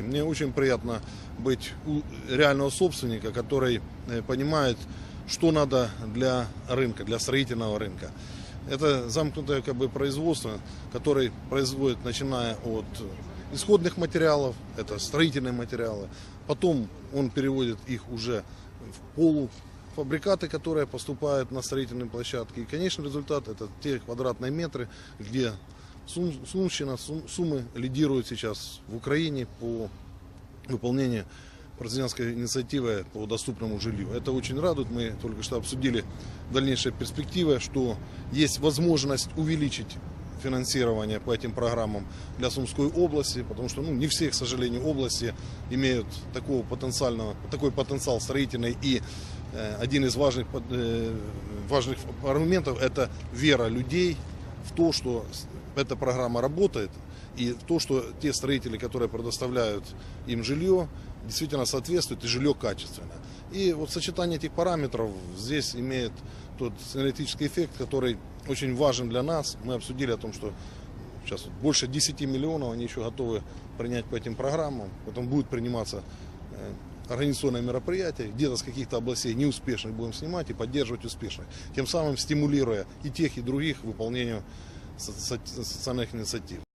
Мне очень приятно быть у реального собственника, который э, понимает, что надо для рынка, для строительного рынка. Это замкнутое как бы, производство, которое производит, начиная от исходных материалов, это строительные материалы, потом он переводит их уже в полуфабрикаты, которые поступают на строительные площадки. И конечный результат это те квадратные метры, где Сум- Сумщина, Сум- Сумы лидируют сейчас в Украине по выполнению президентской инициативы по доступному жилью. Это очень радует. Мы только что обсудили дальнейшие перспективы, что есть возможность увеличить финансирование по этим программам для Сумской области, потому что ну, не все, к сожалению, области имеют такого потенциального, такой потенциал строительный. И э, один из важных, э, важных аргументов – это вера людей то, что эта программа работает, и то, что те строители, которые предоставляют им жилье, действительно соответствует и жилье качественное. И вот сочетание этих параметров здесь имеет тот синергетический эффект, который очень важен для нас. Мы обсудили о том, что сейчас больше 10 миллионов они еще готовы принять по этим программам. Потом будут приниматься организационные мероприятия, где-то с каких-то областей неуспешных будем снимать и поддерживать успешных, тем самым стимулируя и тех, и других к выполнению со- со- социальных инициатив.